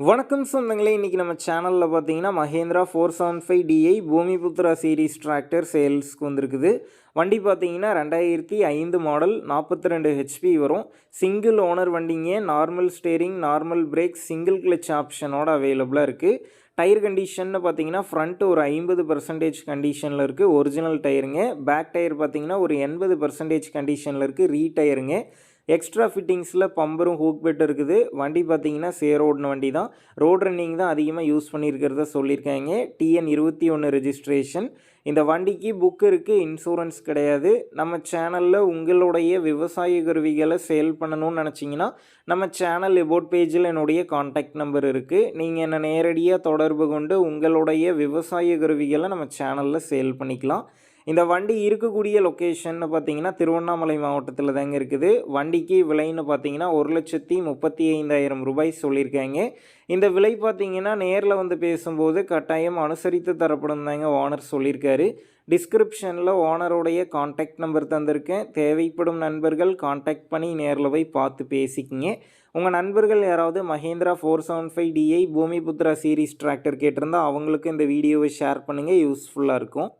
வணக்கம் சொந்தங்களே இன்றைக்கி நம்ம சேனலில் பார்த்தீங்கன்னா Mahindra four seven five DI Bhoomiputra series tractor சேல்ஸ்க்கு வந்திருக்குது. வண்டி பார்த்தீங்கன்னா ரெண்டாயிரத்தி ஐந்து மாடல் நாற்பத்தி ரெண்டு ஹெச்பி வரும். சிங்கிள் ஓனர் வண்டிங்க normal steering normal brake single clutch ஆப்ஷனோட அவைலபிளாக இருக்குது டயர் கண்டிஷன்னு பார்த்தீங்கன்னா ஃப்ரண்ட் ஒரு ஐம்பது பர்சன்டேஜ் கண்டிஷனில் இருக்குது ஒரிஜினல் டயருங்க பேக் டயர் பார்த்தீங்கன்னா ஒரு எண்பது பர்சன்டேஜ் கண்டிஷனில் இருக்குது ரீ டயருங்க எக்ஸ்ட்ரா ஃபிட்டிங்ஸில் பம்பரும் ஹூக் பெட் இருக்குது. வண்டி பார்த்தீங்கன்னா ஓடின வண்டி தான். ரோட் ரன்னிங் தான் அதிகமாக யூஸ் பண்ணியிருக்கிறத சொல்லியிருக்காங்க. டிஎன் இருபத்தி ஒன்று ரெஜிஸ்ட்ரேஷன் இந்த வண்டிக்கு புக் இருக்குது இன்சூரன்ஸ் கிடையாது. நம்ம சேனலில் உங்களுடைய விவசாய கருவிகளை சேல் பண்ணணும்னு நினச்சிங்கன்னா நம்ம சேனல் எபோட் பேஜில் என்னுடைய காண்டாக்ட் நம்பர் இருக்குது நீங்கள் என்னை நேரடியாக தொடர்பு கொண்டு உங்களுடைய விவசாய கருவிகளை நம்ம சேனலில் சேல் பண்ணிக்கலாம். இந்த வண்டி இருக்கக்கூடிய லொக்கேஷன்னு பார்த்தீங்கன்னா திருவண்ணாமலை மாவட்டத்தில் தாங்க இருக்குது. வண்டிக்கு விலைன்னு பார்த்தீங்கன்னா ஒரு லட்சத்தி முப்பத்தி ஐந்தாயிரம் ரூபாய் சொல்லியிருக்காங்க. இந்த விலை பார்த்தீங்கன்னா நேரில் வந்து பேசும்போது கட்டாயம் அனுசரித்து தரப்படும் தாங்க ஓனர் சொல்லியிருக்காரு. டிஸ்கிரிப்ஷனில் ஓனருடைய காண்டாக்ட் நம்பர் தந்திருக்கேன். தேவைப்படும் நண்பர்கள் காண்டாக்ட் பண்ணி நேரில் போய் பார்த்து பேசிக்கிங்க. உங்கள் நண்பர்கள் யாராவது Mahindra four seven five DI Bhoomiputra series tractor கேட்டிருந்தால் அவங்களுக்கு இந்த வீடியோவை ஷேர் பண்ணுங்கள் யூஸ்ஃபுல்லாக இருக்கும்.